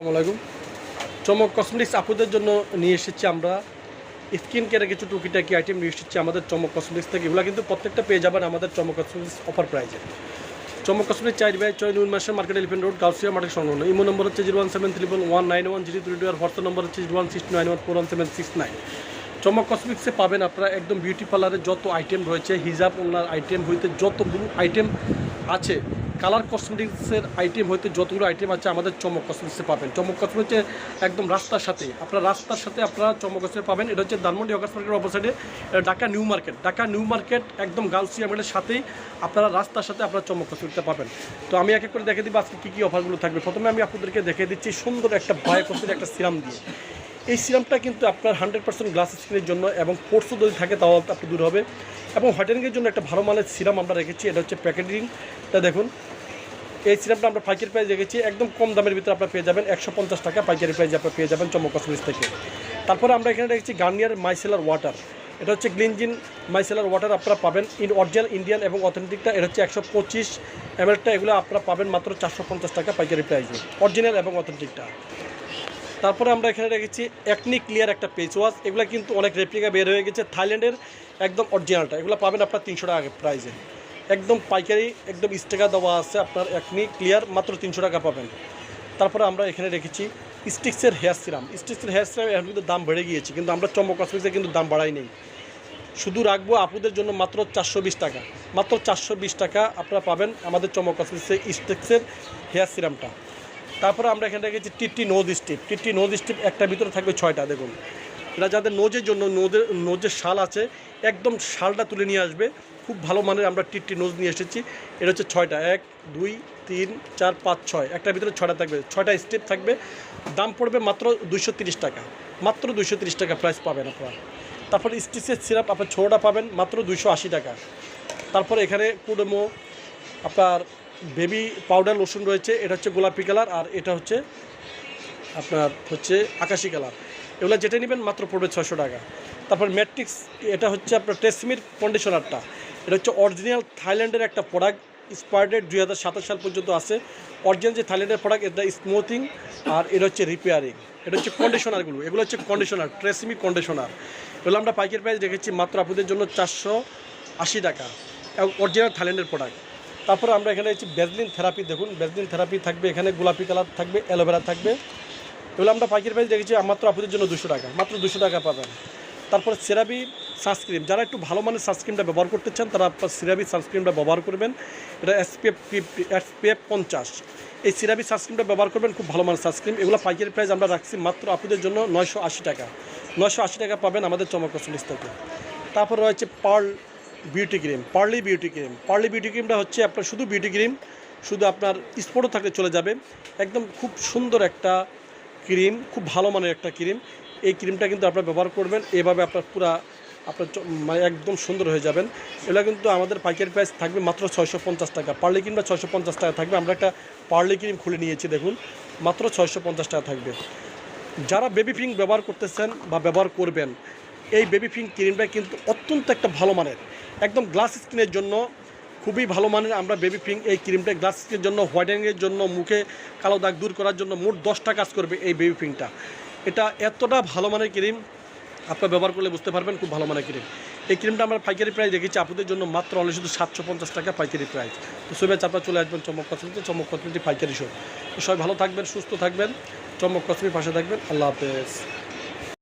আসসালামাইকুম চমক কসমেটিক্স আপুদের জন্য নিয়ে এসেছি আমরা। স্কিন কেয়ারের কিছু টুকিটাকি আইটেম নিয়ে এসেছি আমাদের চমক কসমেটিক্স থেকে। এগুলো কিন্তু প্রত্যেকটা পেয়ে যাবেন আমাদের চমক কসমেটিক্স অফার প্রাইজে চমক কসমেটিক্স চার বাই ছয় নুন মাসের market elephant road Gausia market সংলগ্ন। ইমো নম্বর হচ্ছে zero one seven three one nine one zero three two আর হোয়াটসঅ্যাপ নম্বর হচ্ছে zero one six nine one four one seven six nine Chamak কসমেটিক্সে পাবেন আপনারা একদম beauty পার্লারের যত item রয়েছে হিজাব ওনার আইটেম হইতে যতগুলো আইটেম আছে কালার কসমেটিক্সের আইটেম হইতে যতগুলো আইটেম আছে, আমাদের চমক কসমেটিক্সে পাবেন। চমক কসমেটিক্সে একদম রাস্তার সাথে। আপনার রাস্তার সাথে আপনারা চমক কসমেটিক্স পাবেন। এটা হচ্ছে ধানমন্ডি হকার্স মার্কেটের অপোসাইডে Dhaka new market. Dhaka new market একদম গার্লসিয়া মার্কেটের সাথেই আপনারা রাস্তার সাথে আপনারা চমক কসমেটিক্সটা পাবেন। তো আমি এক এক করে দেখে দিব আজকে কী কী অফারগুলো থাকবে। প্রথমে আমি আপনাদেরকে দেখে দিচ্ছি সুন্দর একটা বায়ো কসমেটিক একটা সিরাম দিয়ে। এই সিরামটা কিন্তু আপনার হান্ড্রেড পার্সেন্ট গ্লাস স্কিনের জন্য এবং পোর্সও যদি থাকে তাও আপনি দূর হবে। এবং হোয়াইটেনিংয়ের জন্য একটা ভালো মানের সিরাম আমরা রেখেছি, এটা হচ্ছে প্যাকেজিংটা দেখুন। এই সিরামটা আমরা পাইকারি প্রাইস রেখেছি একদম কম দামের ভিতরে আপনারা পেয়ে যাবেন। একশো পঞ্চাশ টাকা পাইকারি প্রাইস আপনারা পেয়ে যাবেন চমক কসমেটিক্স থেকে। তারপরে আমরা এখানে রেখেছি গার্নিয়ার মাইসেলার ওয়াটার এটা হচ্ছে গ্লিনজিন মাইসেলার ওয়াটার আপনারা পাবেন ইন অরিজিনাল ইন্ডিয়ান এবং অথেন্টিকটা এটা হচ্ছে একশো পঁচিশ এমএলটা এগুলো আপনারা পাবেন মাত্র চারশো পঞ্চাশ টাকা পাইকারি প্রাইসে অরিজিনাল এবং অথেন্টিকটা তারপরে আমরা এখানে রেখেছি একনি ক্লিয়ার একটা পেজ ওয়াশ এগুলো কিন্তু অনেক রেপ্লিকা বের হয়ে গেছে থাইল্যান্ডের, একদম অরিজিনালটা এগুলো পাবেন আপনার তিনশো টাকা প্রাইসে একদম পাইকারি, একদম স্টিকার দেওয়া আছে আপনার একনি ক্লিয়ার মাত্র তিনশো টাকা পাবেন। তারপরে আমরা এখানে রেখেছি স্টিক্সের হেয়ার সিরাম। স্টিক্সের হেয়ার সিরাম এখন কিন্তু দাম বেড়ে গিয়েছে, কিন্তু আমরা চম্বক কসমেটিক্সে কিন্তু দাম বাড়াই নেই। শুধু রাখব আপুদের জন্য মাত্র চারশো বিশ টাকা। মাত্র চারশো বিশ টাকা আপনারা পাবেন আমাদের চমক কসমেটিক্সে স্টিক্সের হেয়ার সিরামটা। তারপরে আমরা এখানে রেখেছি tea tree nose strip tea tree nose strip একটা ভিতরে থাকবে ছয়টা, দেখুন। এটা যাদের নোজের জন্য নোজের নোজের শাল আছে, একদম শালটা তুলে নিয়ে আসবে। খুব ভালো মানের আমরা টিট্টি নোজ নিয়ে এসেছি। এটা হচ্ছে ছয়টা। এক, দুই, তিন, চার, পাঁচ, ছয়। একটার ভিতরে ছয়টা থাকবে। ছয়টা স্টেপ থাকবে। দাম পড়বে মাত্র তিরিশ টাকা। মাত্র তিরিশ টাকা প্রাইস পাবেন আপনারা। তারপর স্টিচের সিরাপ আপনার ছোটোটা পাবেন মাত্র আশি টাকা। তারপরে এখানে কুডমো, আপনার বেবি পাউডার লোশন রয়েছে। এটা হচ্ছে গোলাপি কালার আর এটা হচ্ছে আপনার হচ্ছে আকাশি কালার এগুলো যেটা নেবেন মাত্র পড়বে ছশো টাকা। তারপর ম্যাট্রিক্স, এটা হচ্ছে আপনার টেসমির কন্ডিশনারটা এটা হচ্ছে অরিজিনাল থাইল্যান্ডের একটা প্রোডাক্ট স্পার্ডেড দুই হাজার সাতাশ সাল পর্যন্ত আছে। অরিজিনাল যে থাইল্যান্ডের প্রোডাক্ট এটা স্মুথিং আর এটা হচ্ছে রিপেয়ারিং এটা হচ্ছে কন্ডিশনারগুলো এগুলো হচ্ছে কন্ডিশনার ট্রেসমি কন্ডিশনার এগুলো আমরা পাইকারি প্রাইস রেখেছি মাত্র আপনাদের জন্য চারশো আশি টাকা। এবং অরিজিনাল থাইল্যান্ডের প্রোডাক্ট তারপরে আমরা এখানে হচ্ছে বেজলিন থেরাপি দেখুন। বেজলিন থেরাপি থাকবে, এখানে গোলাপি কালার থাকবে অ্যালোভেরা থাকবে। এগুলো আমরা পাইকারি প্রাইস দেখেছি মাত্র আপনাদের জন্য দুশো টাকা। মাত্র দুশো টাকা পাবেন। তারপরে সেরাবি সানস্ক্রিন যারা একটু ভালো মানের সানস্ক্রিনটা ব্যবহার করতে চান, তারা আপনার সিরাবি সানস্ক্রিনটা ব্যবহার করবেন। এটা এসপিএফ ফিফটি এসপিএফ পঞ্চাশ। এই সিরাবি সানস্ক্রিনটা ব্যবহার করবেন, খুব ভালো মানের সানস্ক্রিন এগুলো পাইকারি প্রাইস আমরা রাখছি মাত্র আপনাদের জন্য নয়শো আশি টাকা। নয়শো আশি টাকা পাবেন আমাদের চমক কসমেটিক্স থেকে তারপর রয়েছে pearl beauty cream, pearly beauty cream. Pearly beauty ক্রিমটা হচ্ছে আপনার শুধু বিউটি ক্রিম, শুধু আপনার স্পটও থাকলে চলে যাবে। একদম খুব সুন্দর একটা ক্রিম, খুব ভালো মানের একটা ক্রিম। এই ক্রিমটা কিন্তু আপনারা ব্যবহার করবেন। এভাবে আপনার পুরা আপনার মানে একদম সুন্দর হয়ে যাবেন। এগুলো কিন্তু আমাদের পাইকারি প্রাইস থাকবে মাত্র ছয়শো পঞ্চাশ টাকা। পার্লি ক্রিমটা ছয়শো পঞ্চাশ টাকা থাকবে। আমরা একটা পার্লি ক্রিম খুলে নিয়েছি, দেখুন। মাত্র ছয়শো পঞ্চাশ টাকা থাকবে। যারা বেবি পিঙ্ক ব্যবহার করতেছেন বা ব্যবহার করবেন, এই বেবি পিঙ্ক ক্রিমটা কিন্তু অত্যন্ত একটা ভালো মানের। একদম গ্লাস স্কিনের জন্য খুবই ভালো মানের আমরা বেবি পিঙ্ক এই ক্রিমটা গ্লাস স্কিনের জন্য হোয়াইটেনিংয়ের জন্য, মুখে কালো দাগ দূর করার জন্য মোট দশটা কাজ করবে এই বেবি পিঙ্কটা এটা এতটা ভালো মানের ক্রিম আপনারা ব্যবহার করলে বুঝতে পারবেন, খুব ভালো মানের ক্রিম। এই ক্রিমটা আমরা পাইকারি প্রাইস রেখেছি আপনাদের জন্য মাত্র অনলি শুধু সাতশো পঞ্চাশ টাকা পাইকারি প্রাইস। তো সবাই চাপা চলে আসবেন চমক কসমিতে চমক কসমিটি পাইকারি শো সবাই ভালো থাকবেন, সুস্থ থাকবেন, চমক কসমির পাশে থাকবেন, আল্লাহ হাফেজ।